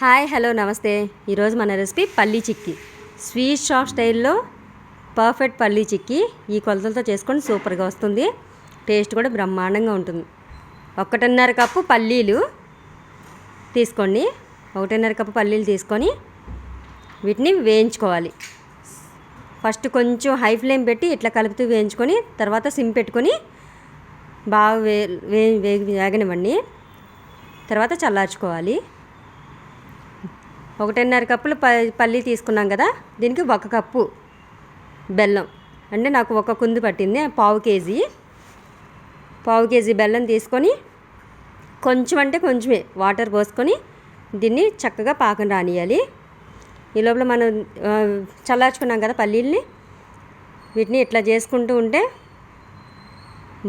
Hi hello నమస్తే. ఈరోజు మన రెసిపీ పల్లీ చిక్కీ. స్వీట్ షాప్ స్టైల్లో పర్ఫెక్ట్ పల్లీ చిక్కీ ఈ కొలతలతో చేసుకొని సూపర్గా వస్తుంది. టేస్ట్ కూడా బ్రహ్మాండంగా ఉంటుంది. ఒకటిన్నర కప్పు పల్లీలు తీసుకోండి. ఒకటిన్నర కప్పు పల్లీలు తీసుకొని వీటిని వేయించుకోవాలి. ఫస్ట్ కొంచెం హై ఫ్లేమ్ పెట్టి ఇట్లా కలుపుతూ వేయించుకొని తర్వాత సిమ్ పెట్టుకొని బాగా వే వే వేగి వేగనివ్వండి. తర్వాత చల్లార్చుకోవాలి. ఒకటిన్నర కప్పులు ప పల్లి తీసుకున్నాం కదా దీనికి ఒక కప్పు బెల్లం. అంటే నాకు ఒక కుంది పట్టింది పావు కేజీ. పావు కేజీ బెల్లం తీసుకొని కొంచెం అంటే కొంచెమే వాటర్ పోసుకొని దీన్ని చక్కగా పాకం రానియాలి. ఈ లోపల మనం చల్లార్చుకున్నాం కదా పల్లీల్ని. వీటిని ఇట్లా చేసుకుంటూ ఉంటే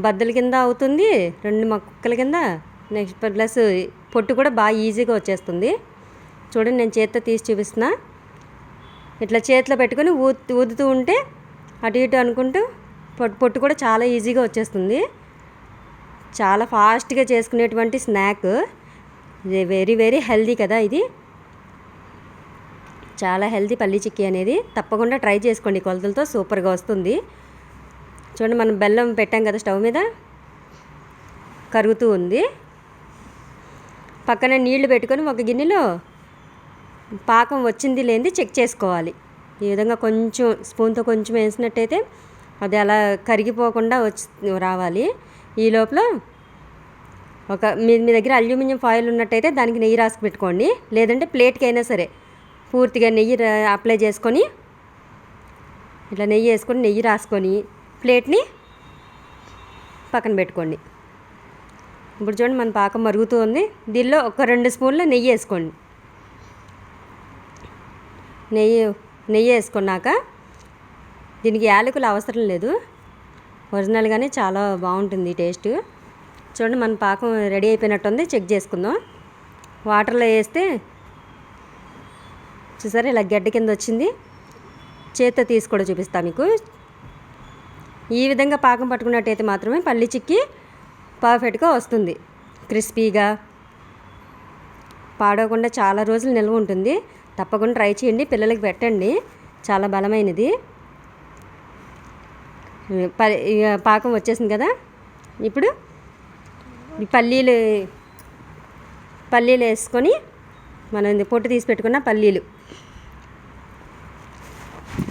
బద్దల కింద అవుతుంది రెండు మొక్కల కింద. నెక్స్ట్ ప్లస్ పొట్టు కూడా బాగా ఈజీగా వచ్చేస్తుంది. చూడండి నేను చేత్తో తీసి చూపిస్తున్నా. ఇట్లా చేతిలో పెట్టుకొని ఊ ఊదుతూ ఉంటే అటు ఇటు అనుకుంటూ పొట్టు పొట్టు కూడా చాలా ఈజీగా వచ్చేస్తుంది. చాలా ఫాస్ట్గా చేసుకునేటువంటి స్నాక్. ఇది వెరీ వెరీ హెల్దీ కదా ఇది. చాలా హెల్దీ పల్లీ చిక్కీ అనేది. తప్పకుండా ట్రై చేసుకోండి. కొలతలతో సూపర్గా వస్తుంది. చూడండి మనం బెల్లం పెట్టాం కదా స్టవ్ మీద. కరుగుతూ ఉంది. పక్కన నీళ్ళు పెట్టుకొని ఒక గిన్నెలో పాకం వచ్చింది లేనిది చెక్ చేసుకోవాలి. ఈ విధంగా కొంచెం స్పూన్తో కొంచెం వేసినట్టయితే అది అలా కరిగిపోకుండా వచ్చి రావాలి. ఈ లోపల ఒక మీ మీ దగ్గర అల్యూమినియం ఫాయిల్ ఉన్నట్టయితే దానికి నెయ్యి రాసి పెట్టుకోండి. లేదంటే ప్లేట్కి అయినా సరే పూర్తిగా నెయ్యి అప్లై చేసుకొని ఇట్లా నెయ్యి వేసుకొని నెయ్యి రాసుకొని ప్లేట్ని పక్కన పెట్టుకోండి. ఇప్పుడు చూడండి మన పాకం మరుగుతూ ఉంది. దీనిలో ఒక రెండు స్పూన్ల నెయ్యి వేసుకోండి. నెయ్యి నెయ్యి వేసుకున్నాక దీనికి యాలకులు అవసరం లేదు. ఒరిజినల్గానే చాలా బాగుంటుంది టేస్ట్. చూడండి మన పాకం రెడీ అయిపోయినట్టుంది. చెక్ చేసుకుందాం. వాటర్లో వేస్తే చూసారా ఇలా గడ్డ కింద వచ్చింది. చేత్తో తీసి కూడా చూపిస్తా మీకు. ఈ విధంగా పాకం పట్టుకున్నట్టయితే మాత్రమే పల్లి చిక్కి పర్ఫెక్ట్గా వస్తుంది. క్రిస్పీగా. పాడవకుండా చాలా రోజులు నిల్వ ఉంటుంది. తప్పకుండా ట్రై చేయండి. పిల్లలకి పెట్టండి. చాలా బలమైనది. ప- ఇక పాకం వచ్చేసింది కదా? ఇప్పుడు ఈ పల్లీలు పల్లీలు వేసుకొని మనం పొట్టు తీసి పెట్టుకున్న పల్లీలు.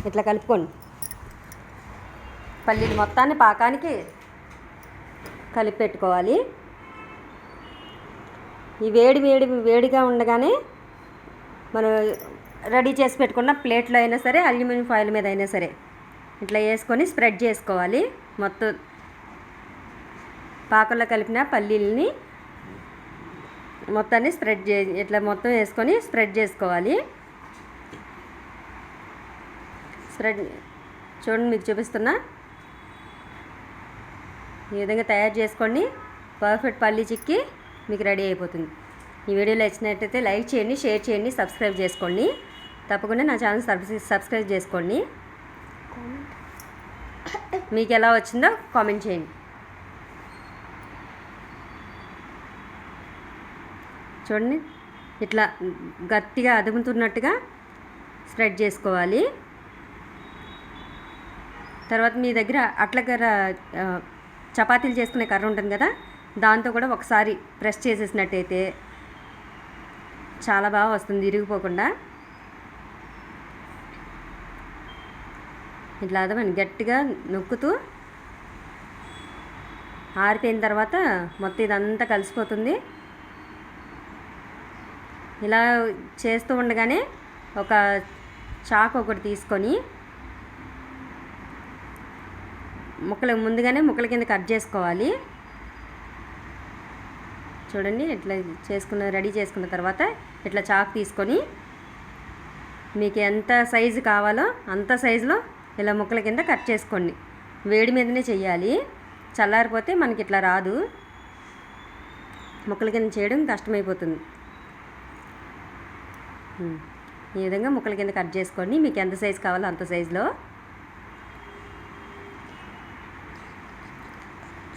ఇట్లా కలుపుకోండి. పల్లీలు మొత్తాన్ని పాకానికి కలిపి పెట్టుకోవాలి. ఈ వేడి వేడి వేడిగా ఉండగానే మనం రెడీ చేసి పెట్టుకున్న ప్లేట్లో అయినా సరే అల్యూమినియం ఫాయిల్ మీద అయినా సరే. ఇట్లా వేసుకొని స్ప్రెడ్ చేసుకోవాలి. మొత్తం పాకంలో కలిపిన పల్లీలని మొత్తాన్ని స్ప్రెడ్ చే ఇట్లా మొత్తం వేసుకొని స్ప్రెడ్ చేసుకోవాలి. స్ప్రెడ్ చూడండి మీకు చూపిస్తున్నా. ఈ విధంగా తయారు చేసుకోండి పర్ఫెక్ట్ పల్లీ చిక్కి మీకు రెడీ అయిపోతుంది. ఈ వీడియోలో నచ్చినట్టయితే లైక్ చేయండి షేర్ చేయండి సబ్స్క్రైబ్ చేసుకోండి. తప్పకుండా నా ఛానల్ సబ్స్క్రైబ్ సబ్స్క్రైబ్ చేసుకోండి. మీకు ఎలా వచ్చిందో కామెంట్ చేయండి. చూడండి ఇట్లా గట్టిగా అదుముతున్నట్టుగా స్ప్రెడ్ చేసుకోవాలి. తర్వాత మీ దగ్గర అట్ల కర్ర చపాతీలు చేసుకునే కర్ర ఉంటుంది కదా దాంతో కూడా ఒకసారి ప్రెస్ చేసేసినట్టయితే చాలా బాగా వస్తుంది ఇరిగిపోకుండా. ఇట్లా అదమని గట్టిగా నొక్కుతూ ఆరిపోయిన తర్వాత మొత్తం ఇదంతా కలిసిపోతుంది. ఇలా చేస్తూ ఉండగానే ఒక చాకు ఒకటి తీసుకొని ముక్కలు ముందుగానే ముక్కల కింద కట్ చేసుకోవాలి. చూడండి ఇట్లా చేసుకున్న రెడీ చేసుకున్న తర్వాత ఇట్లా చాక్ తీసుకొని మీకు ఎంత సైజు కావాలో అంత సైజులో ఇలా ముక్కల కింద కట్ చేసుకోండి. వేడి మీదనే చేయాలి చల్లారిపోతే మనకి ఇట్లా రాదు. ముక్కల కింద చేయడం కష్టమైపోతుంది. ఈ విధంగా ముక్కల కింద కట్ చేసుకోండి మీకు ఎంత సైజు కావాలో అంత సైజులో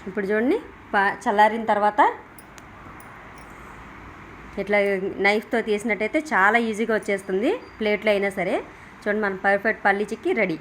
ఇప్పుడు చూడండి పా చల్లారిన తర్వాత ఇట్లా నైఫ్తో తీసినట్టయితే చాలా ఈజీగా వచ్చేస్తుంది. ప్లేట్లో అయినా సరే. చూడండి మన పర్ఫెక్ట్ పల్లి చిక్కీ రెడీ